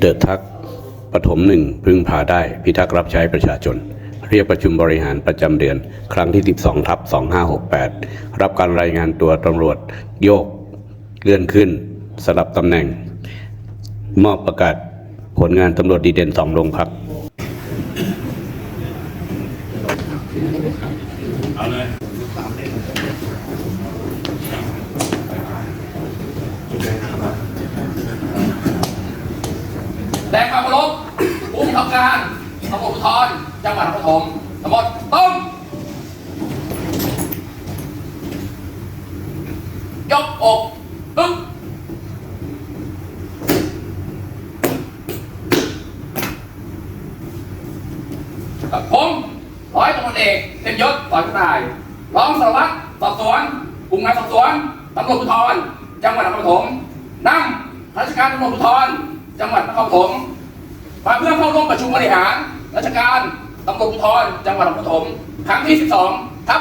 เดิดทักปฐมหนึ่งพึ่งพาได้พิทักษ์รับใช้ประชาชน เรียกประชุมบริหารประจำเดือน ครั้งที่ 12ทับ2568 รับการรายงานตัวตำรวจโยก เลื่อนขึ้น สลับตำแหน่ง มอบประกาศผลงานตำรวจดีเด่นสองโรงพัก แดงความเคารพผู้บังคับการตำรวจภูธรจังหวัดนครปฐมทั้งหมดต้มยกอกปึ๊บกับผมร้อยตำรวจเอกเต็มยศสอนกระต่ายรองสารวัตรสอบสวนกลุ่มงานสอบสวนตำรวจภูธรจังหวัดนครปฐมนำราชการตำรวจภูธร จังหวัดนครปฐมมาเพื่อเข้าร่วมประชุมบริหาร ราชการตำรวจภูธรจังหวัดนครปฐมครั้งที่ 12ทับ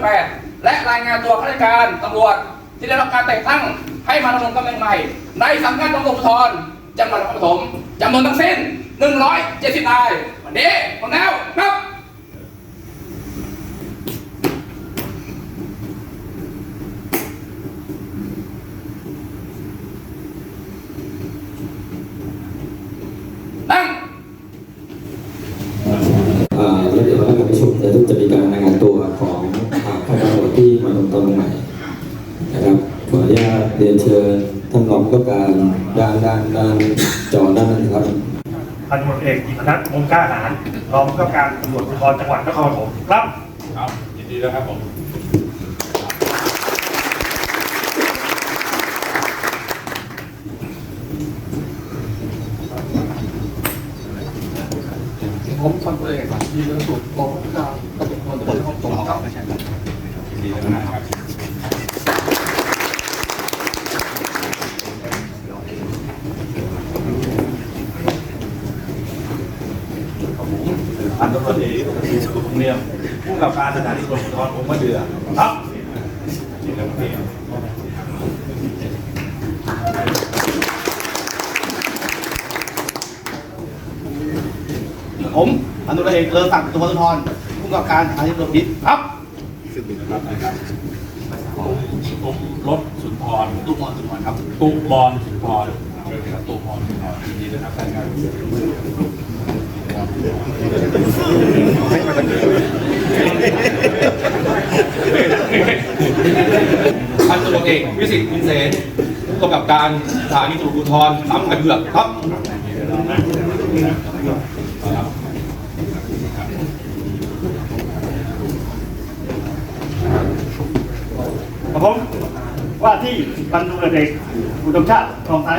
2568 และรายงานตัวข้าราชการตำรวจที่ได้รับการแต่งตั้งให้มาดำรงตำแหน่งใหม่ ในสังกัดตำรวจภูธรจังหวัดนครปฐมจำนวนทั้งสิ้น 170นายวันนี้หมดแล้วครับ นั่ง อ่าแล้วเดี๋ยวเราการประชุมจะจะมีการรายงานตัวของอ่าข้าราชการ ที่มาลงตำแหน่งใหม่นะครับขออนุญาตเรียนเชิญท่านรองผู้การด้านด้านด้านจอด้านนั้นนะครับพันตำรวจเอกอิทธินัทมงกล้าหารรองผู้กำกับการตำรวจภูธรจังหวัดนครปฐมครับครับยินดีแล้วครับผมผมคนเอกที่เรื่องสุดกองการตำรวจคนตำรวจห้องตรงครับยิน ดีแล้วนะครับพันตำรวจเอกสีสุขเนียมผู้กับการสถานีตำรวจภูธรองค์มะเดือครับผมอนุรักษ์เอกเลอศักดิ์ตุวสุนทรผู้กับการสถานีตำรวจพิษครับ ครับนะครับผมรถสุนทรลูกหมอสุนทรครับตุบอลสุนทรครับตุบอลสุนทรยินดีนะครับท่านครับพันตำรวจเอกวิสิตพินเสนผู้กำกับการสถานีตำรวจภูธรซ้ำกันเบือกครับกับผม ว่าที่พันตำรวจเอกอุดมชาติทองไทย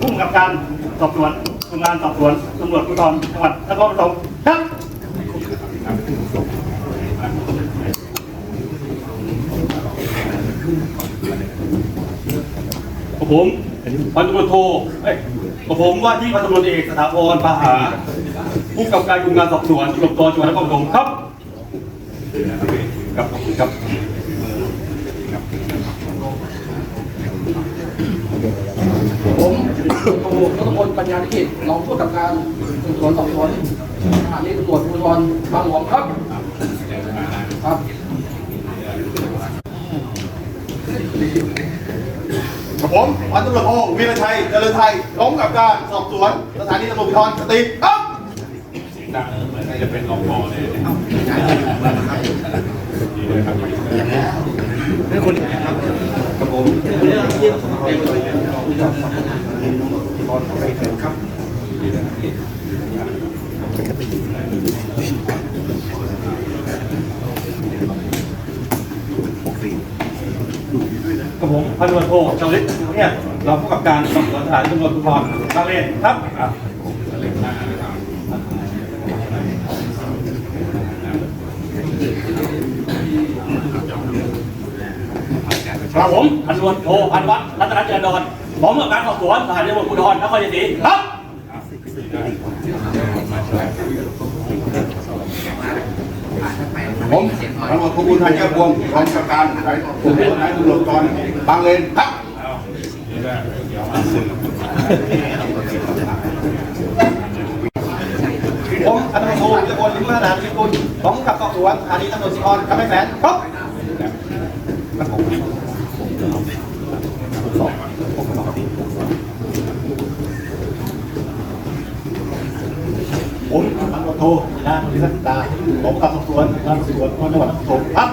ผู้กำกับการสอบสวนทำงานสอบสวนตำรวจภูธรจังหวัดนครปฐมครับกับผมพันตำรวจโทเอ้ยกับผมว่าที่พันตำรวจเอกสถาพรปาหาผู้กำกับการกลุ่มงานสอบสวนตำรวจภูธรจังหวัดนครปฐมครับครับ ครับผมโทรัตพลปัญญาธิกิจรองผู้กำกับการสืบสวนสอบสวนสถานีตำรวจภูธรบางหลวงครับ ครับกับผมพันตำรวจโทวีรชัยเจริญไทยรองผู้กำกับการสอบสวนสถานีตำรวจภูธรสติครับเสียงดังเหมือนจะเป็นรองพอเลยนะครับ ยินดีนะครับกับผมกับผมพันตำรวจโทชาวลิตเนี่ยรองผู้กับการสอบสวนสถานีตำรวจภูธรบางเลนครับ ครับเล็กหน้านะครับ ครับผมพันตำรวจโทพันวัฒน์รัตนเจริญดอนผมกับการสอบสวนสถานีตำรวจภูธรนครศรีครับผมตำรวจภูธรแก้วพวงรองผู้กำกับการสายตรวจสายตำรวจกรบางเลนครับเอานี่แหละเดี๋ยวผมอัตโนโทวิรพลลิมพัฒนาธิคุณของกับสอบสวนสถานีตำรวจสุพรรณกำแพงแสนครับผมอัต โทนางวิรัตตาของกับสอบสวนสถานีตำรวจจังหวัดนครปฐมครับ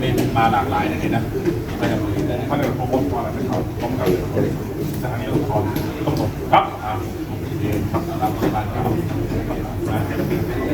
มีมาหลากหลายนะเห็นนะไปกับท่านเป็นพบว่าเป็นเขาพร้อมกับสถานีรถไฟต้องผมครับอ่าโอเคครับรับบ้านครับครับ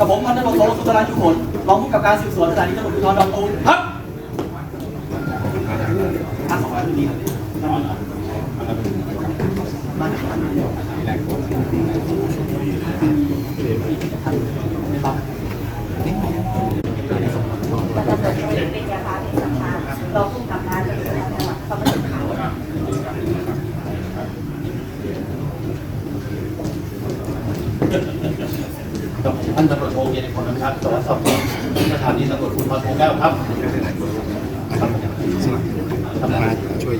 กับผมพันตำรวจโทสุตรายุผลรองผู้กำกับการสืบสวนสถานีตำรวจภูธรดอนตูมครับท่านสองร้อยดีครับกับท่านตำรวจโทเกียรติพลนะครับสวัสดีครับสถานีตำรวจภูธรโพแก้วครับทำงานช่วย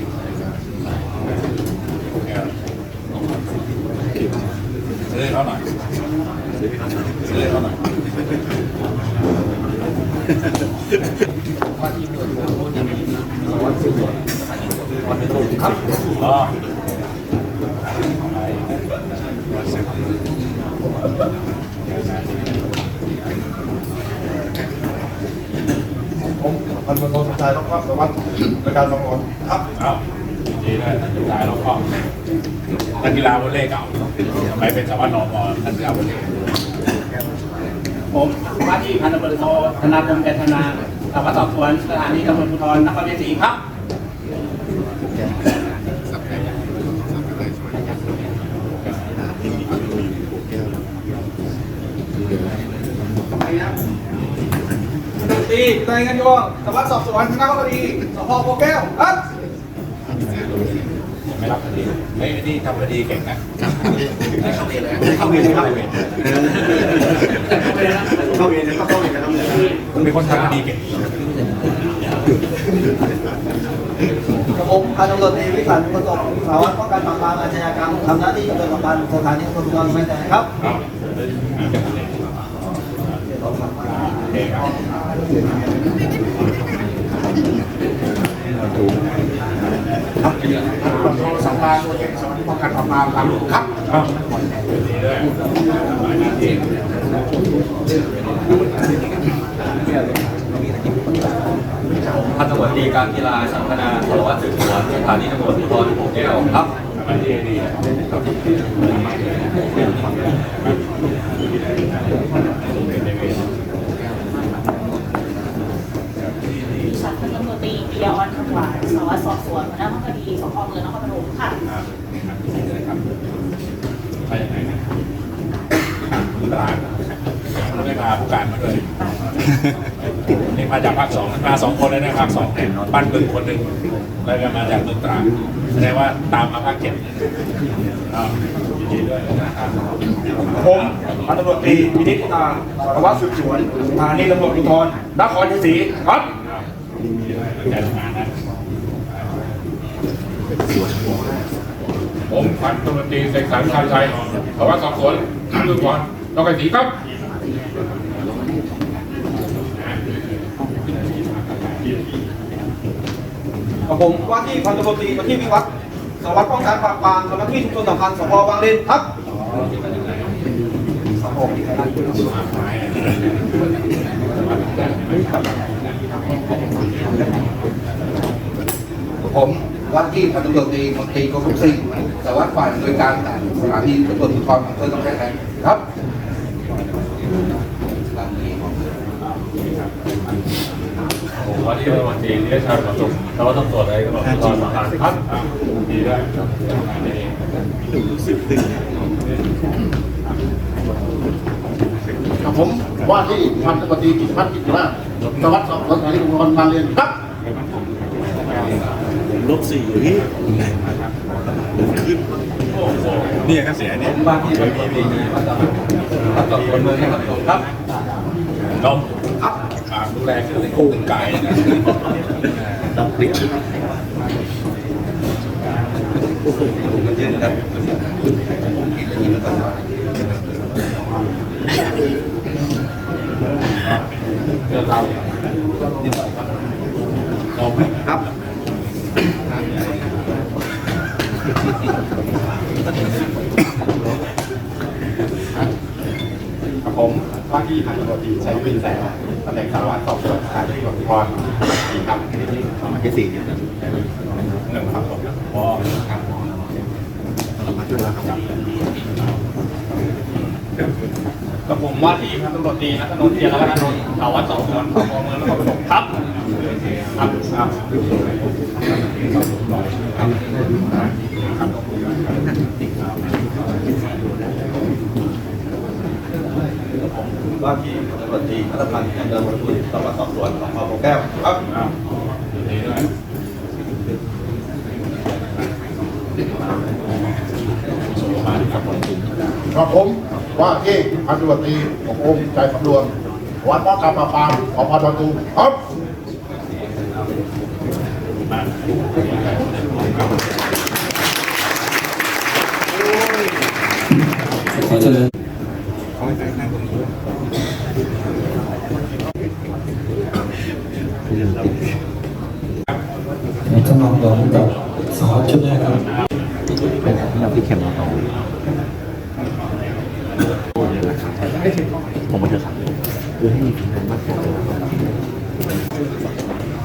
ซื้อเขาหน่อยซื้อเขา หน่อยอ๋อผมพันตำรวจโทสมชายต้องรับสวัสดิ์ในการสอบสวนครับเอาดีเลยจ่ายแล้วก็นักกีฬาวอลเลย์เก่าทำไมเป็นสารวัตรนอมอนักกีฬาวอลเลย์ ผมว่าที่พันตำรวจโทธนาคมแกนธนาสารวัตรสอบสวนสถานีตำรวจภูธรนครเชียงศรีครับตีรายงานโยงสวัสดิ์สอบสวนคณะบดีสพโพแก้วครับ รับคดีเฮ้ยนี่ทำคดีเก่งนะเข้าเวรเลยครับเข้าเวรเข้าเวรเข้าเวรเข้าเวรมันเป็นคนทำคดีเก่งกับผมพันตำรวจเอกวิสันต์ประสบสารวัตรป้องกันปราบปรามอาชญากรรมทำหน้าที่ตำรวจปราบปรามสถานีตำรวจภูธรแม่แต่ครับเอาโอเคครับ สำราญตัวเองสวัสดีป้อกันปราบปรามครับครับเอาดีด้วยหลายหน้าที่พันตำรวจตีการกีฬาสังคณาสารวัตรสืบสวนสถานีตำรวจภูธรโพแก้วครับ ทำหน้าที่ดี ดิฉันพันตำรวจตรีปิยาออนคำหวานสารวัตรสอบสวนหัวหน้าห้องคดีสพเมืองนครปฐมค่ะ ไปยังไงนะตลาดเราได้พาผู้การมาด้วย นี่มาจากภาคสองมาสองคนเลยนะภาคสองบ้านบึงคนหนึ่งแล้วก็มาจากเมืองตราดแสดงว่าตามมาภาคเจ็ดอ้าวยินดีด้วยนะครับผมพันตำรวจตรีพินิจตาสารวัตรสืบสวนสถานีตำรวจภูธรนครชัยศรีครับยินดีด้วยใจทำงานนะผมพันตำรวจตรีเสกสรรชาญชัยสารวัตรสอบสวนตำรวจภูธรนครศรีครับ กับผมว่าที่พันตำรวจตรีประทีปวิวัฒน์สารวัตรป้องกันปราบปรามสำนักที่ชุมชนสัมพันธ์สพบางเลนครับผมว่าที่พันตำรวจตรีมนตรีกรมสิ่งสารวัตรฝ่ายโดยการสถานีตำรวจภูธรอำเภอหนองแคครับ ว่าที่ตำรวจตรีนิรชาติประสบสารวัตรตำรวจอะไรตำรวจภูธรสังกัดครับดีด้วยกับผมว่าที่พันตำรวจตรีกิติพัฒน์กิติราสาวัตรสอบสวนสถานีตำรวจบางเลนครับลบสี่นี่นี่ก็เสียเนี่ยบ้านที่ไม่มีมีมาจากรับสอบสวนเมืองครับครับน้อ งครับฝากดูแลเครื่องคู่กายนะตับเปลี่ยนครับกับ ผมว่าที่พันตำรวจตรีชัยวินแสงตำแหน่งสารวัตรสอบสวนสถานีตำรวจภูธรสี่ครับมาแค่สี่หนึ่งครับผมพอครับมาช่วยเราครับกับผมว่าที่พันตำรวจตรีนัทนนท์เทียนรัตนนท์สารวัตรสอบสวนสพเมืองนครปฐมครับครับครับ ว่าที่ตำรวจตรีนัทพันธ์แห่งเดินมาทุนสารวัตรสอบสวนสพโพแก้วครับกับผมว่าที่พันตำรวจตรีขององค์ใจสำรวมวัดป้องกันปราบปรามของพอตูครับ ขอเชิญท่า นรองรองกับสารวัตรชุดแรกครับเราที่เข็มเราต่อผมมาเถอะครับคือให้มีฝีมือมากกว่า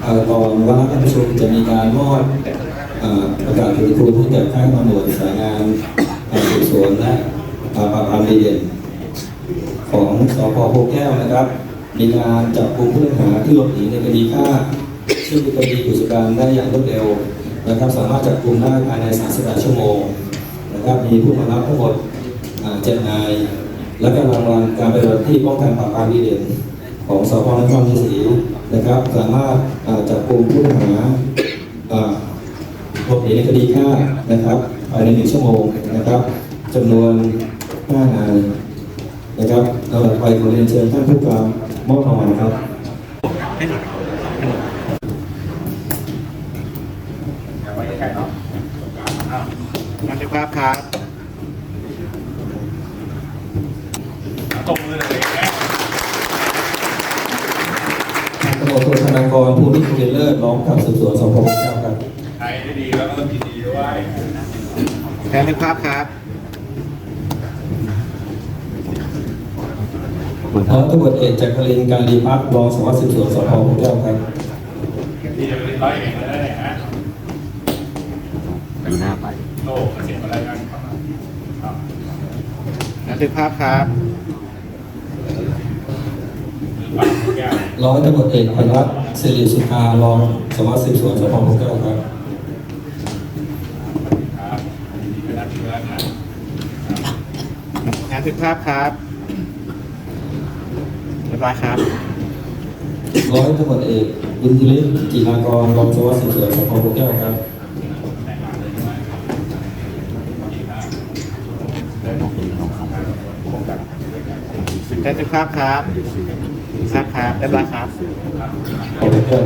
เอ่อก่อนวาระการประชุมจะมีการมอบเอ่อประกาศเกียรติคุณให้แก่ข้าตำรวจสายงานเอ่อสืบสวนและปราบปรามดีเด่นของสพโพแก้วนะครับ มีการจับกลุ่มผู้ต้องหาที่หลบหนีในคดีฆ่า ซึ่งเป็นคดีกชะกันได้อย่างรวดเร็วนะครับสามารถจับกลุ่มได้ภายใน38ชั่วโมงนะครับมีผู้มารับทั้งหมดอ่าเจ็ดนาย และก็รางวัลการปฏิบัติที่ป้องกันปราบปรามดีเด่นของสพนครชัยศรีนะครับ สามารถจับกลุ่มผู้ต้องหาหลบหนีในคดีฆ่านะครับภายในหนึ่งชั่วโมงนะครับจำนวนห้านายนะครับเราไปขอเรียนเชิญท่านผู้การมอบรางวัลครับ งานเจ้าภาพครับตบมือเลยนะตำรวจโทธนากรผู้นิคุเลิศร้องกับสืบสวนสพเจ้าครับใครได้ดีแล้วก็ต้องกินดีด้วยแทนเจ้าภาพครับร้อยตำรวจเอกจักรินทร์การรีพักรองสารวัตรสืบสวนสพเจ้าครับ ที่จะไปร้อยเองแล้วเนี่ยฮะ ดูหน้าไป โลกเสียงอะไรกันครับ งา นเจ้าภาพครับปากแก้วร้อยตำรวจเอกไพรัตน์สิริสุภารองสารวัตรสืบสวนสพเจ้าครับครับเป็นนักเชื้อนะงานเจ้าภาพครับเรียบร้อยครับร้อยตำรวจเอกบุญทลิศจีรากรรองสารวัตรสืบสวนสพเจ้าครับ แทนเจ้าภาพครับทราบครับเรียบร้อยครับขอบคุณครับ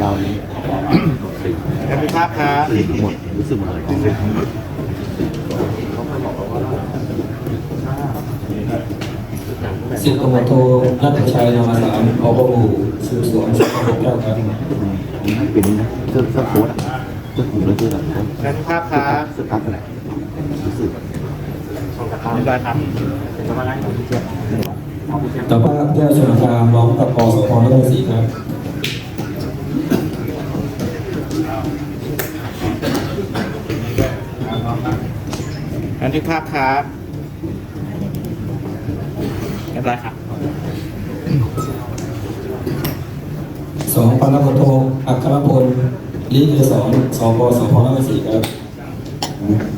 เรานี้แทนเจ้าภาพครับหมดรู้สึกหมดเลยสิบตำรวจโทนัทชัยนามสารพบหมู่สืบสวนสพเจ้าครับเป็นนะเสื้อเสื้อโค้ทเสื้อผูแล้วเสื้อแบบนั้นแทนเจ้าภาพครับสื้อกั๊กอะไรรู้สึกเรียบร้อยครับเป็นประมาณนั้นที่เจ็ด ต่อมาแก้วชนคามร้องกับกสพนครศรีครับบันทึกภาพครับเรียบร้อยครับสองพันตำรวจโทอัครพลลีเกสรสพสพนครศรีครับบ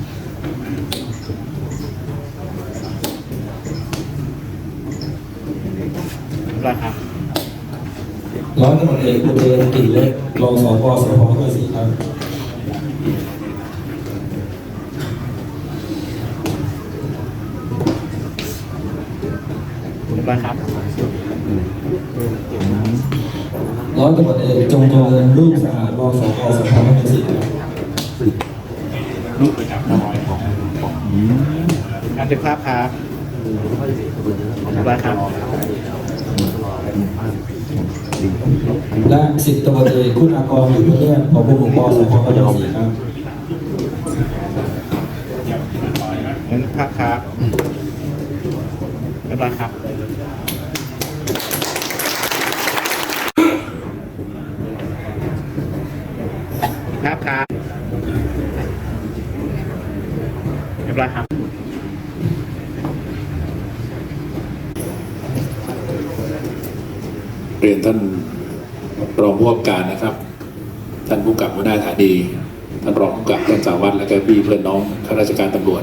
ร้อยครับร้อยตำรวจเอกอุเทนกลิ่นเล็กรองสพสพห้วยศรีครับเรียบร้อยครับร้อยตำรวจเอกจงเจริญรูปสะอาดรองสพสพห้วยศรีครับรูปประจำร้อยของการเป็นภาพครับเรียบร้อยครับ และสิบตำรวจเอกคุณากรอยู่เพื่อนของผู้ปกครองสพห้วยศรีครับเป็นภาพครับเรียบร้อยครับภาพครับเรียบร้อยครับ เรียนท่านรองผู้กำกับการนะครับ ท่านผู้กับหัวหน้าฐานีท่านรองผู้กับท่านสาวัตรและก็พี่เพื่อนน้องข้าราชการตำรวจ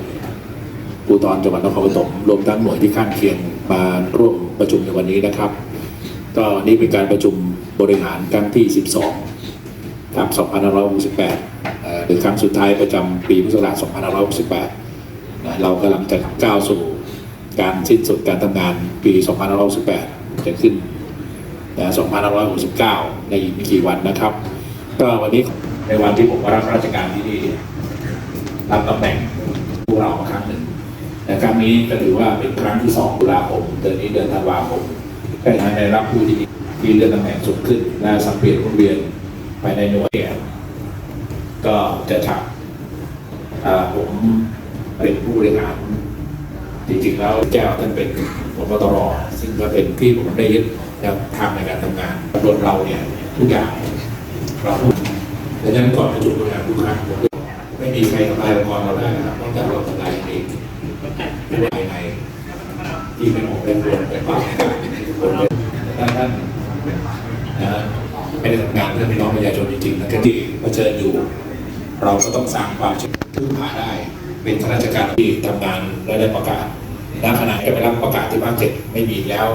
ภูธรจังหวัดนครปฐมรวมทั้งหน่วยที่ข้างเคียงมาร่วมประชุมในวันนี้นะครับ ก็นี่เป็นการประชุมบริหารครั้งที่ 12ทับ2568หรือครั้งสุดท้ายประจำปีพุทธศักราช2568นะเรากำลังจะก้าวสู่การสิ้นสุดการทำงานปี 2568จะขึ้น นะ2569 ในอีกไม่กี่วันนะครับ ก็วันนี้ในวันที่ผมรับราชการที่นี่รับตำแหน่งผู้เรามาครั้งหนึ่งแต่ครั้งนี้ก็ถือว่าเป็นครั้งที่สองตุลาคมเดือนนี้เดือนธันวาคมก็ได้รับผู้ที่ที่เลื่อนตำแหน่งสูงขึ้นและสังเปลี่ยนรุ่นเรียนภายในหน่วยก็จะถักผมเป็นผู้บริหารจริงๆแล้วแก้วท่านเป็นพบตรซึ่งก็เป็นที่ผมได้ยึด แนวทาในการทำงานตำรวจเราเนี่ยทุกอย่างเราพูดดังนั้นก่อนประชุมบริหารทุกครั้งผมไม่มีใครทำลายองค์กรเราได้นะครับนอกจากเราทำลายเองผู้ภายในที่เป็นองค์เป็นรวมเป็นฝ่ายในการทุกคนท่านนะไม่ได้ทำงานเพื่อพี่น้องประชาชนจริงๆนะที่เผชิญอยู่ เราก็ต้องสร้างความเชื่อพึ่งพาได้ เป็นข้าราชการที่ทำงานและได้ประกาศณขณะที่ไปรับประกาศที่ภาคเจ็ดไม่มีแล้ว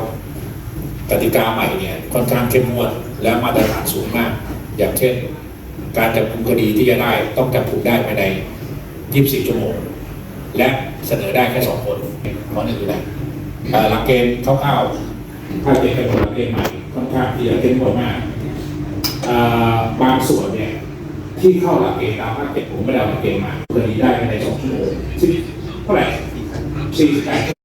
กติกาใหม่เนี่ยค่อนข้างเข้มงวดและมาตรฐานสูงมาก อย่างเช่น การจับกุมคดีที่จะได้ต้องจับกุมได้ภายใน 24 ชั่วโมง และเสนอได้แค่สองคนขอหนึ่งคืออะไรเอ่อหลักเกณฑ์คร่าวๆถ้าเป็นหลักเกณฑ์ใหม่ค่อนข้างที่จะเข้มงวดมากบางส่วนเนี่ยที่เข้าหลักเกณฑ์ตามหลักเกณฑ์ผมไม่ได้เอาหลักเกณฑ์มาคดีได้ภายในสองชั่วโมงซึ่งเท่าไหร่สี่สิบแปด